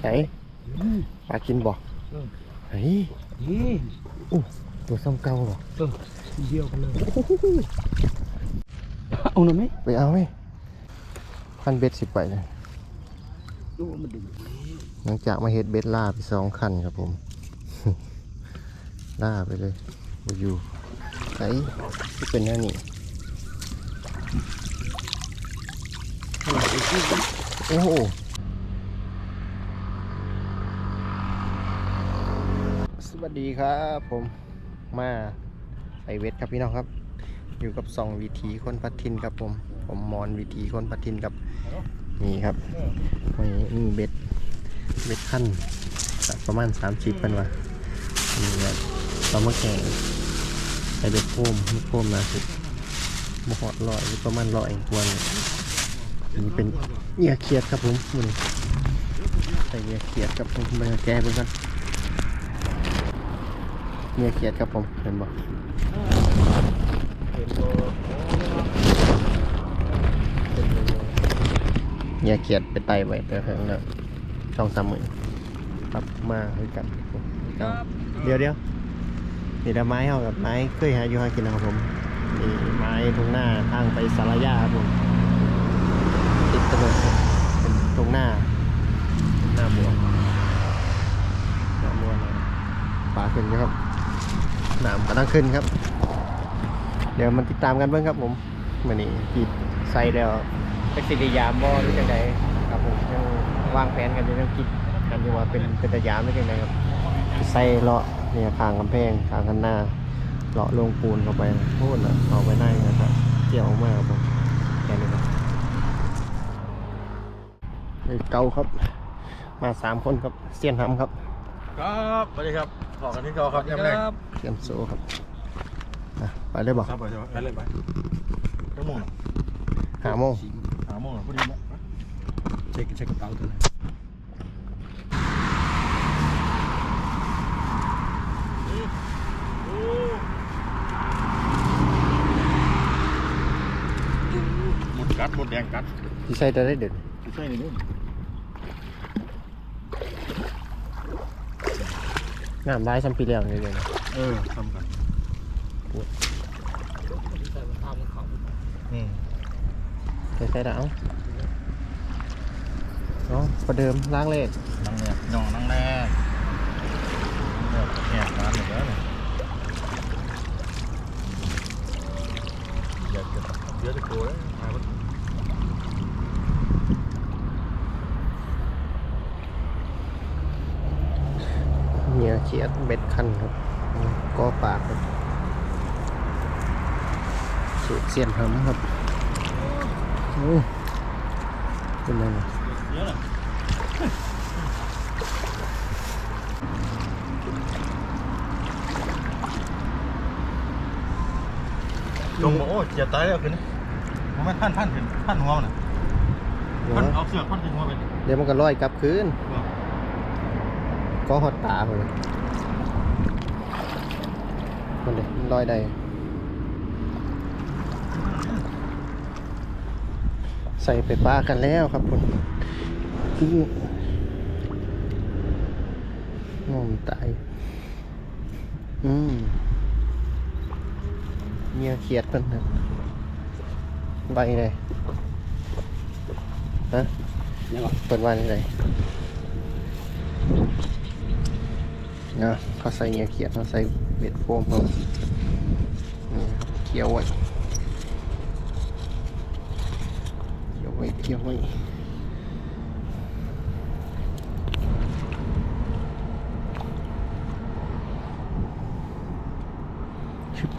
ไหนปลากินบ่เฮ้ยนี่ตัวซ้ำเก่าบ่เดียวกันเลยเอาหน่อยไหมไปเอาไหมพันเบ็ดสิบไปเลยดูว่ามันดึงหลังจากมาเฮ็ดเบ็ดล่าไปสองคันครับผมล่าไปเลยมาอยู่ไหนที่เป็นแน่นี่ โอ้โหสวัสดีครับผมมาไอเวทครับพี่น้องครับ อยู่กับสองวิธีคนพัดทินครับผม ผมมอนวิธีคนพัดทินครับ นี่ครับนี่นี่เบ็ดเบ็ดขั้นประมาณสามสิบเป็นวะนี่ครับเรามแข่งใส่เบ็ดโฟมเบ็ดโฟมนะสิมหอดลอยประมาณลอยกวน อันนี้เป็นเหยื่อเขียดครับผมมันใส่เหยื่อเขียดครับผมมาแก้ไปกันเหยื่อเขียดครับผมเห็นบ่เหยื่อเขียดไปไต่ไว้แต่เพิ่งแล้วช่องสามหมื่นครับมาด้วยกันครับเดี๋ยวเดี๋ยวนี่ดอกไม้เฮากับไม้เคยหาอยู่หากินนะครับผมนี่ไม้ตรงหน้าทางไปสารยาครับผม ถนนเป็นตรงหน้า หน้าบัวหน้าบัวนะป่าขึ้นนะครับน้ำกำลังขึ้นครับ เดี๋ยวมันติดตามกันเบ้างครับผมมันนี่กีดใส่แล้วเป็นสิริยามบ่หรือจังไดครับผมยังวางแผนกันอยู่ยังคิดกันอยู่ว่าเป็นเป็นตยามหรือจังไดครับใส่เลาะเนี่ยทางกำแพงทางกันหน้าเลาะลงปูนเข้าไปโค่นะเอาไปได้นะครับเกี่ยวออกครับผมแค่นี้ครับ เกาครับ มาสามคนครับเซียนทำครับครับสวัสดีครับขอกันที่เก่าครับยำแรกเซียนโซครับอะไปได้บอกครับไปไปเลยไปชั่วโมงหาโมงหาโมงพอดีมั้งเช็คเช็คกระเป๋าตัวไหนหมดกัดหมดแดงกัดที่ใส่จะได้เด่นไม่ใช่ใน นู้นน้ำได้ซ้ำปีแล้วเลยเลยนะเออทำกันอืมใส่ใส่ดาวเนาะประเดิมล้างเลขนั่งแรกน้องนั่งแรกนั่งแรกแหกน้ำหมดแล้วเนี่ยอยากจะเยอะจะโกรธเลยหาคนเมีย เขียดเบ็ดคันครับก็ปากครับสูตรเสียนหำครับโอ้เป็นไงนะเยอะเลยจงบอกโอ้เจียตายแล้วคืนนี้ผมไม่ท่านท่านเห็นท่านหัวมันน่ะเดี๋ยวท่านเอาเสือกท่านถึงหัวไปเดี๋ยวมันก็ลอยกลับคืนก็หดตาเลย มันเด็ลอยได้ใส่ไปปลากันแล้วครับคุณอื้องตาย อืมเมียเขียดเพิ่นครับใบเลยฮะเปิดวันอะไร นะเขาใส่เงี้ยเขียดเขาใส่เบ็ดโฟมเขาเกี่ยวไว้ เกี่ยวไว้เกี่ยวไว้ชึบ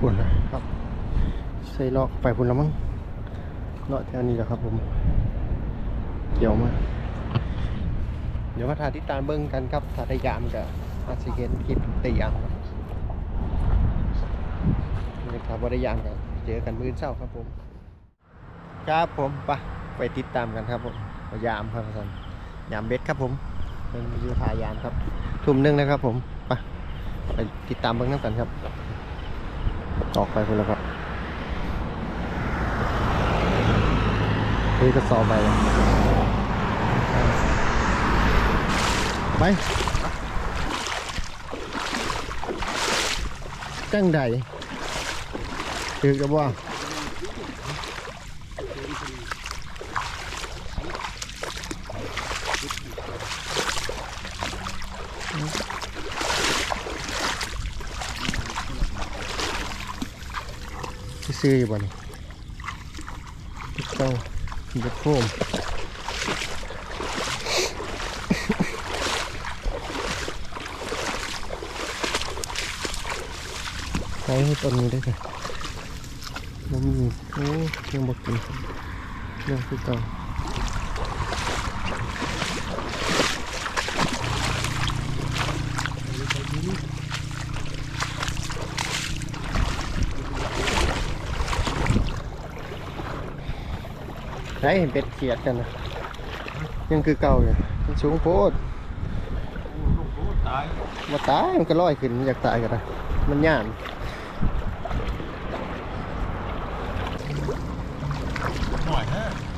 ปุ่นนะครับใส่ลอกไปพุ่นแล้วมั้งลาะแถวนี้แหละครับผม เกี่ยวมา ดี๋ยวมาถ่ายติดตามเบิ้งกันครับถ่ายยามกับอาซิเกนคลิปตียามนี่ครับว่าได้ยามกันเจอกันมื้อเช้าครับผม ครับผมไปไปติดตามกันครับผมยามครับท่านยามเบ็ดครับผมเป็นยูทายามครับ ทุ่มหนึงนะครับผมไปไปติดตามเบิ้งน้ำกันครับออกไปคนละครับนี่ก็สอบไปเลย ไปจังใดถือกับว่าซื้ออยู่บ่นติ๊กเก้าเด็กโคม ช้ให้ต้นนี้ได้ค่ะมันมีโอ้ยังบอกกินเรื่องคือเก่าใช้เห็นเป็ดเขียดกันนะยังคือเก่าอยู่มันสูงโพดลูกโอ้ตายมาตายมันก็ลอยขึ้นมันอยากตายกันนะมันย่านหน่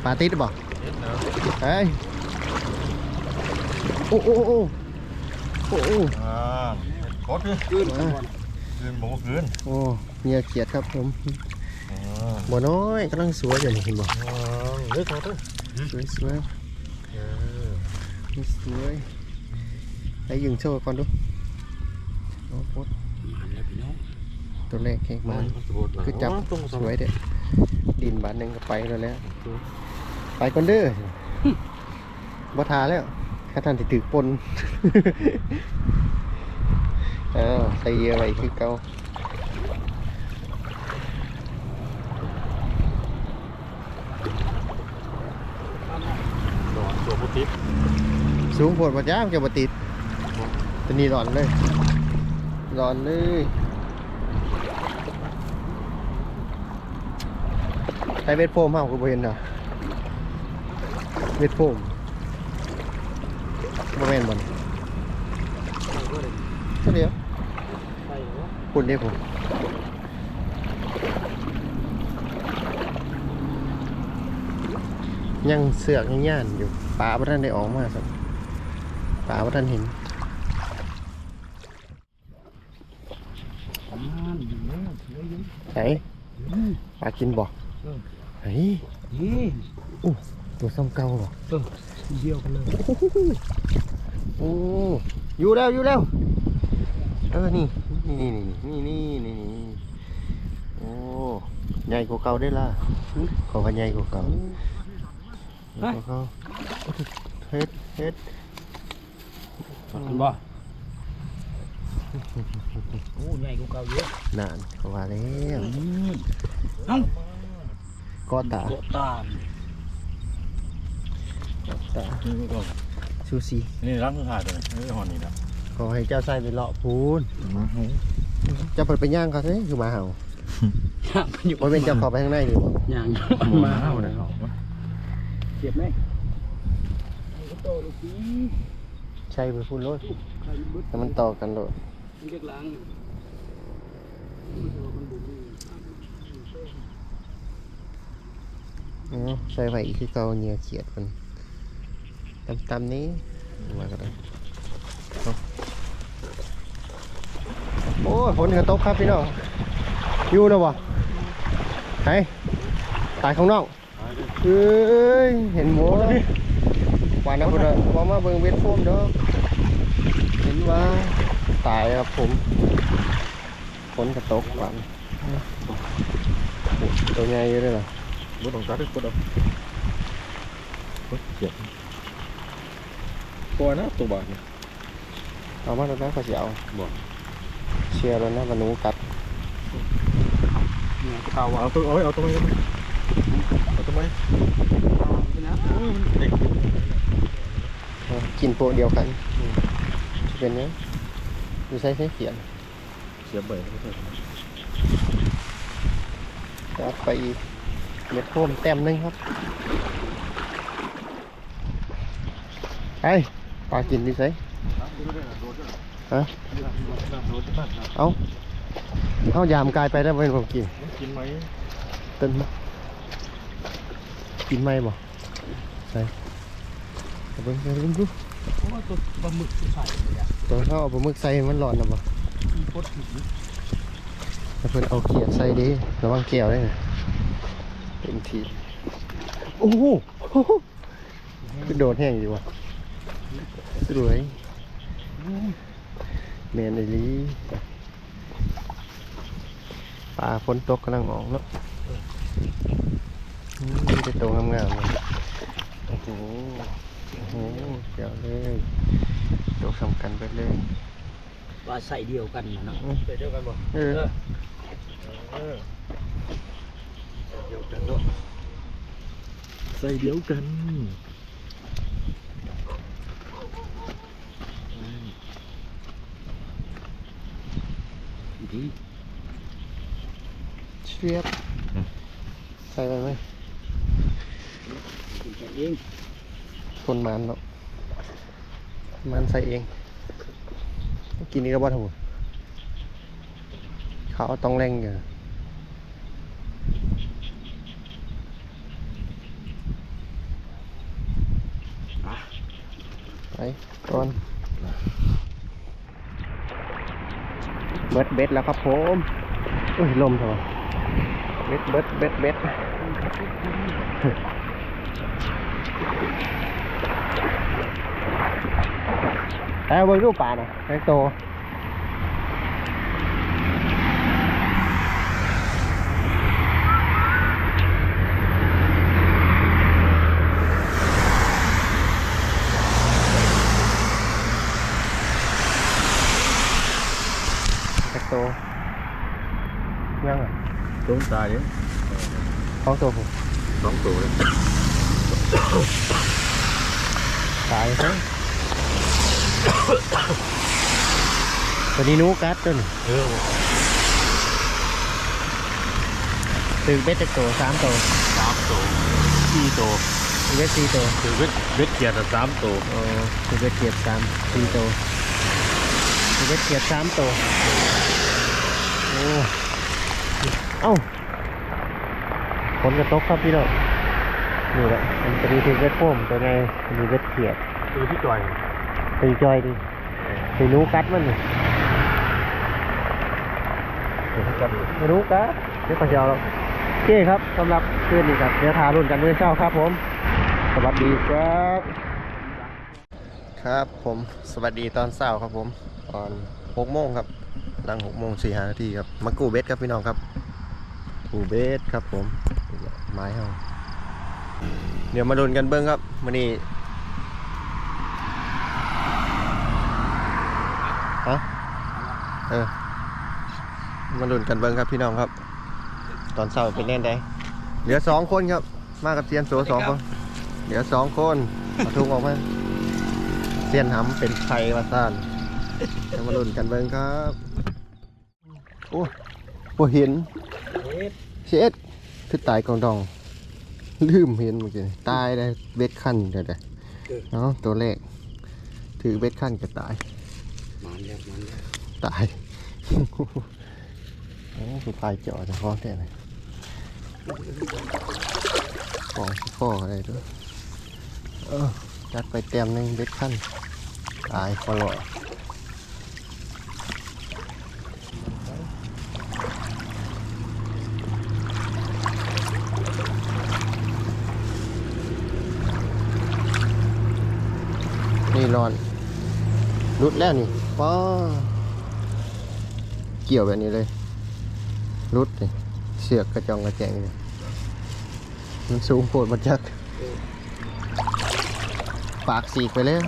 อยฮะปาติดบ่เด็ดเนอะเฮ้ยโอ้โอ้โอ้โอ้โอ้อ่าโคตรพี่ขึ้นก่อนคืนหมูคืนโอ้เมียเกียดครับผมอ่าบ่น้อยกำลังสวยอยู่นี่เห็นบ่อ่าเลือกเขาด้วยสวยสวยเออสวยไอ้ยิงโชว์ก่อนดูโอ้โหมาแล้วพี่น้องตัวแรกแขกมาคือจับสวยเด้อดินบาทหนึงก็ไปแล้วแหล้ว ไปก่อนเด้อบ่ทาแล้วข้าท่านสิถือปนอ้าวใส่เยอะไว้คือเก่าดอกตัวพุทิพสูงโพดบ่จ้ามจะบ่ติดตัวนี้ร้อนเลยร้อนเลยใช้เวทโฟมเฮาก็บ่เห็นดอก เวทโฟมบ่แม่นบ่นี่เท่าเดียวไปเหรอคุณเด้ผมยังเสือกยังย่านอยู่ปลาบ่ทันได้ออกมาสักปลาบ่ทันเห็นประมาณนี้เนอะสวยอยู่ไหนปลากินบ่ไหนนี่ ตัวซ้ำเก่าบ่เออเดียวกันเลยโอ้อยู่แล้วอยู่แล้วเออนี่นี่นี่นี่นี่นี่นี่โอ้ใหญ่กว่าเก่าได้ล่ะขอว่าใหญ่กว่าเก่าใหญ่กว่าเก่าเฮ็ดเฮ็ดถอดกันบ่โอ้ใหญ่กว่าเก่าเยอะนานเขาว่าแล้วอืมเอ้าก็ตาโกะตาม ก็ตานี่ก็ซูซีนี่รักคือหาดเลยนี่หอนนี่นะขอให้เจ้าใส่ไปเลาะพูนเจ้าเปิดไปย่างเขาใช่คือหมาเห่าย่างมันอยู่ว่าเป็นเจ้าเข้าไปข้างในดีบ่ย่างมันมาเอาเลยเจ็บไหมเอาก็โตลูกพี่ใช่ไปพูนรถใครบึ้ดแต่มันต่อกันโลดมันเรียกล้างมันบุกนี่อ๋อใส่ไว้อีกคือเก่าเหนียวเขียดมัน ตำๆนี้มาก็ได้โอ้ฝนกระตกครับพี่น้องอยู่แล้วบ่ไหนตายของน้องเอ้ยเห็นหมูหวานนะพุ่นอะว่ามาเบิ่งเวทโฟมเด้อเห็นว่าตายครับผมฝนกระตกหวานตัวใหญ่อยู่เลยหรอรถของตาด้วยกดเอาเจ็บ ตัวนะตัวบาดเนี่ยเอามาแล้วนะก็สิเอาบ่เชียร์แล้วนะวันหนูกัดเนี่ยเก่าอะเอาตัวเอาเอาตัวไหมเอาตัวไหนกินโปเดียวกันเป็นเนี้ยดูใส่ใส่เขียนเสียบไปจัดไปอีกเม็ดโฟมแต้มหนึงครับไอ้ ปลากินดิใส่ฮะเอาเอายามกลายไปได้เป็นผมกินกินไหมเต้นมากินไหมบ่ใส่เอาเบิ่งเอาเบิ่งดูเพราะว่าตัวปลาหมึกใส่เลยอะตัวเขาเอาปลาหมึกใส่มันร้อนนะบ่มีโคตรถึงถ้าเพิ่นเอาเขียดใส่ดีระวังแก้วด้วยนะเต็มทีโอ้โหคือโดดแห้งอยู่ว่ะ สวยแมนเลยลีปลาฝนตกกำลังออกเนาะอืมมีแต่ตัวงามๆเลยโอ้โหโอ้โหเจ๋วเลยตกสำคัญไปเลยปลาใส่เดียวกันนะเนาะใส่เดียวกันบ่เออเออเดียวกันเนาะใส่เดียวกัน ดีเชียบใส่ไปไหมกินแค่เองคนมันเนาะมันใส่เอง กินนี่ก็บ่ถูกเขาต้องแรงอยู่ไปก่อน เบ็ดเบ็ดแล้วครับผมอุ้ยลมเถอะเบ็ดเบ็ดเบ็ดเบ็ดแต่เบิ่งรูปป่าน่ะแตงโตแตงโตยังอะ ต้นตายเนี่ยท้องโตผมสองตัวเลยตายใช่ตัวนี้หนูกัดตัวนี้เออตึงเบ็ดแต เบ็ดสี่โตคือเวทเวทเกียร์สามตัวโอ้คือเบ็ดเกียรสามสี่โตคือเบ็ดเกียรสามโตโอ้เอ้าฝนกระตกครับพี่น้องนี่แหละมันจะมีถึงเบ็ดโป้มตัวไงมีเบ็ดเกียรคือพี่จอยตีจอยดิตีหนูกัดมันนี่คือพี่กันไม่รู้กัดเดี๋ยวขอเจ้าแล้วโอเคครับสำหรับคืนนี้ครับเดี๋ยวทารุ่นกันเมื่อเช้าครับผม สวัสดีครับ ครับผมสวัสดีตอนเช้าครับผม ตอนหกโมงครับหลังหกโมงสี่ห้านาทีครับมากูเบสครับพี่น้องครับ กูเบสครับผมไม้เฮาเดี๋ยวมาดุนกันเบิ้งครับวันนี้ฮะเออมาดุนกันเบิ้งครับพี่น้องครับ ตอนเช้าเป็นแน่นได้เหลือสองคนครับ มากับเซียนโสสองคนเหลือสองคนมาทุกออกมาเสียนหำเป็นไฟวาซานจะมาลุ้นกันเบิ่งครับโอ้โหเห็น เฮ็ดเช็ดคือตายกองดอง ลืมเห็นเมื่อกี้ตายได้เบ็ดขั้นเดี๋ยวเดี๋ยวเนาะตัวเลขถือเบ็ดขั้นก็ตายมันแล้วมันแล้วตายโอ้คือพายเจาะจะคล้องแท้เลยกองข้ออะไรด้วยเออจัดไปเต็มหนึ่งเบ็ดขั้นตายฟอลอนี่ นอนรุดแล้วนี่ป้อเกี่ยวแบบนี้เลยรุดนี่เสือกกระจองกระแจงนี่มันสูงโผดมาจัก ปากสีกไปเลย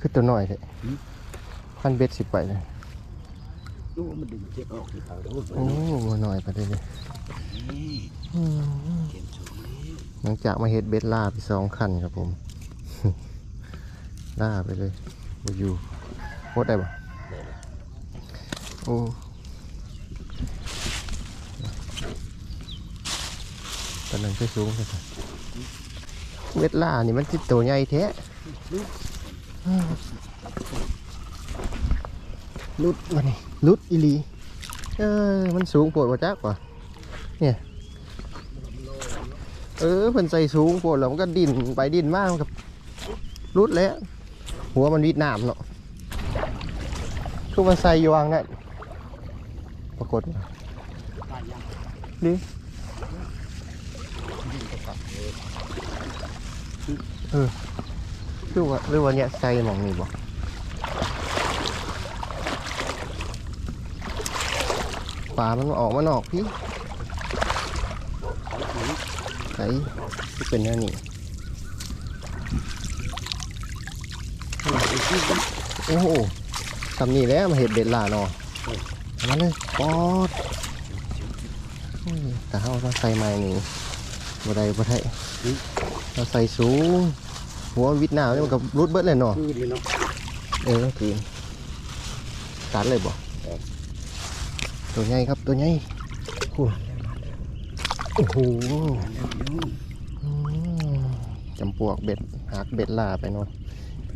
คือตัวหน่อยเลยพันเบ็ดสิบไปเลยดูว่ามันดึงเจ็บออกหรือเปล่าดูโอ้มาหน่อยไปเลย หลังจากมาเฮ็ดเบ็ดล่าไปสองคันครับผม ล่าไปเลยบ่อยู่โคตรได้ปะโอ้ตอนนั้นไปสูงเลยครับเบ็ดล่านี่มันติดตัวใหญ่แท้ลุดมานี่ลุดอีหลี เออ มันสูงโปวดว่าจักว่ะเนี่ย เออเพิ่นใส่สูงโพดแล้วมันก็ดิ่นไปดิ่นมากกับรุดแล้วหัวมันวิดน้ำเนาะคือมันใส่ยวางนั่นปรากฏว่าดิเออคือว่าหรือว่าเนี่ยใส่หมองนี่บ่ปลามันออกมันออกพี่ ส่ที่เป็นแนวนี้โอ้โหทำนี่แล้วมาเห็ดเบ็ดลาเนาะเอามาเลยปอดอุ้ยแต่เขาเราใส่ไม้นี่บ่ได้บ่ได้เราใส่สูง หัววิดน้ำนี่มันก็รุดเบิดเลยเนาะคือดีเนาะเออทีมตัดเลยบ่ตัวใหญ่ครับตัวใหญ่โอ้โอ้โหอืมจำปวกเบ็ดหักเบ็ดลาไปเนาะ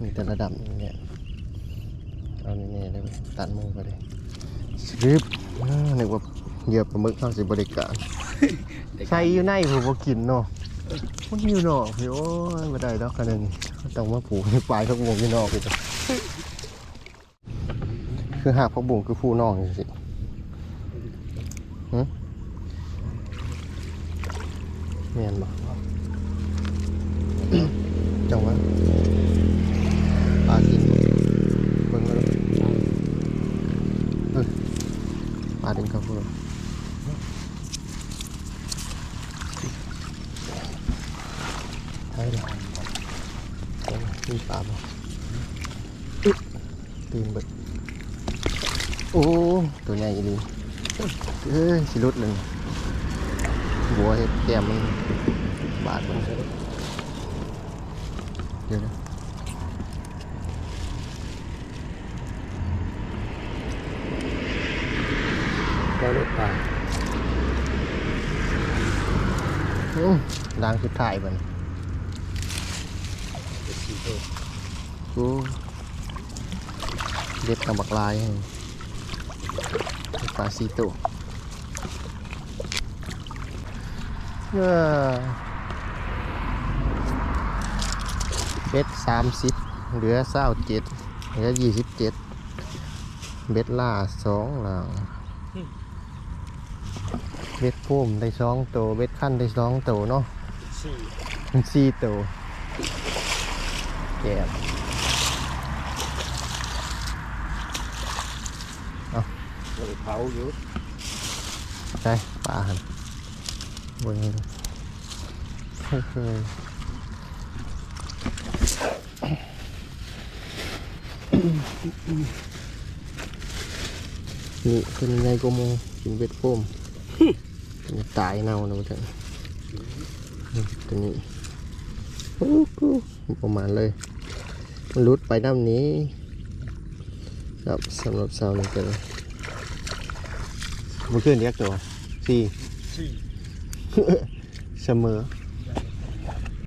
มีแต่ระดับนี้เนี่ยเอานี่ๆเลยเว้ยตัดมือไปเลยสริบอ่านึกว่าเหยื่อปลาหมึกเข้าสิบริการใส่อยู่ในผมบ่กินเนาะมันอยู่นอกพี่โอ้ยไม่ได้ดอกกันนึงต้องมาผูกให้ปลายเขาวงอยู่นอกอีกคือหากพักบุ้งคือผู้น้องจังสิ เมียนบ่จังวะปลากินบ่เบิ่งเลยเฮ้ยปลาดึงเข้าพุ่นใช่เลยเดี๋ยวมีปลาบ่ตื่นเบิดโอ้ ตัวใหญ่ดีเอ้ยสิรุดเลย บัวเห็ดแก้มมันบาดมันเดี๋ยวนะก็รถป่าอื้อล้างสุดท้ายมันโอ้เด็ดกับบักลายปลาสีตัว เอ้อเบ็ดสามสิบเหลือเศร้าเจ็ดเหลือยี่สิบเจ็ดเบ็ดล่าสองหลังเบ็ดพุ่มได้สองตัวเบ็ดขั้นได้สองตัวเนาะสี่มันสี่ตัวแก่บรถเผาอยู่ใช่ปลาหัน บนนี้เฮ้ยเฮ้ยนี่เป็นไงก็โมกินเบ็ดพุ่มมันตายเน่านะท่านนี่ตัวนี้โอ้โหประมาณเลย มันรุดไปน้ำนี้ ครับสำหรับเสาร์นี้กันมันขึ้นเรียกตัวสี่สี่ เสมอ